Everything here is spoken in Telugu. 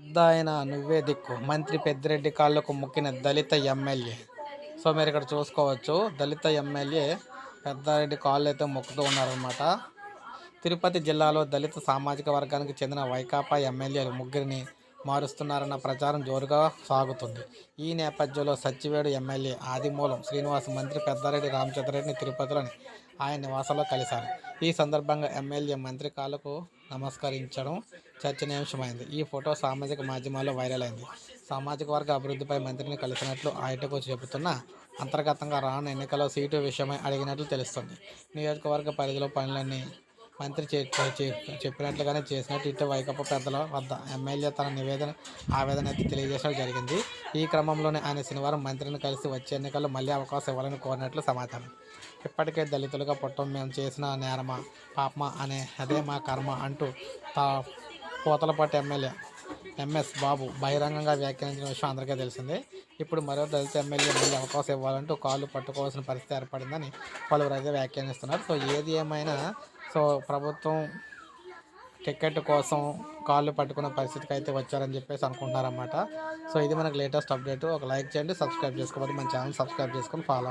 పెద్దాయన నువ్వే దిక్కు. మంత్రి పెద్దిరెడ్డి కాళ్ళకు మొక్కిన దళిత ఎమ్మెల్యే. సో మీరు ఇక్కడ చూసుకోవచ్చు. దళిత ఎమ్మెల్యే పెద్దారెడ్డి కాళ్ళు అయితే మొక్కుతూ ఉన్నారనమాట తిరుపతి జిల్లాలో దళిత సామాజిక వర్గానికి చెందిన వైకాపా ఎమ్మెల్యేలు ముగ్గురిని మారుస్తున్నారన్న ప్రచారం జోరుగా సాగుతుంది. ఈ నేపథ్యంలో సచ్చివేడు ఎమ్మెల్యే ఆదిమూలం శ్రీనివాస్ మంత్రి పెద్దారెడ్డి రామచంద్రరెడ్డిని తిరుపతిలోని ఆయన నివాసంలో కలిశారు. ఈ సందర్భంగా ఎమ్మెల్యే మంత్రి కాలకు నమస్కరించడం చర్చనీయాంశమైంది. ఈ ఫోటో సామాజిక మాధ్యమాల్లో వైరల్ అయింది. సామాజిక వర్గ అభివృద్ధిపై మంత్రిని కలిసినట్లు ఆయటకు చెబుతున్న అంతర్గతంగా రానున్న ఎన్నికల్లో సీటు విషయమై అడిగినట్లు తెలుస్తుంది. నియోజకవర్గ పరిధిలో పనులన్నీ మంత్రి చే- చే- చెప్పినట్లుగానే చేసినట్టు ఇటు వైకప్ప పెద్దల వద్ద ఎమ్మెల్యే తన నివేదన ఆవేదన అయితే తెలియజేయడం జరిగింది. ఈ క్రమంలోనే ఆయన శనివారం మంత్రిని కలిసి వచ్చే ఎన్నికల్లో మళ్ళీ అవకాశం ఇవ్వాలని కోరినట్లు సమాచారం ఇప్పటికే దళితులుగా పుట్టం మేము చేసిన నేరమా పాపమా అనే అదే మా కర్మ అంటూ తా పూతలపాటి ఎమ్మెల్యే ఎంఎస్ బాబు బహిరంగంగా వ్యాఖ్యానించిన విషయం అందరికీ తెలిసిందే. ఇప్పుడు మరో దళిత ఎమ్మెల్యే మళ్ళీ అవకాశం ఇవ్వాలంటూ కాళ్ళు పట్టుకోవాల్సిన పరిస్థితి ఏర్పడిందని పలువురు అయితే వ్యాఖ్యానిస్తున్నారు. సో ఏది ఏమైనా సో ప్రభుత్వం టికెట్ కోసం కాళ్ళు పట్టుకున్న పరిస్థితికి అయితే వచ్చారని చెప్పేసి అనుకుంటున్నారన్నమాట. సో ఇది మనకు లేటెస్ట్ అప్డేట్ ఒక లైక్ చేయండి సబ్స్క్రైబ్ చేసుకోవాలి మన ఛానల్ సబ్స్క్రైబ్ చేసుకొని ఫాలో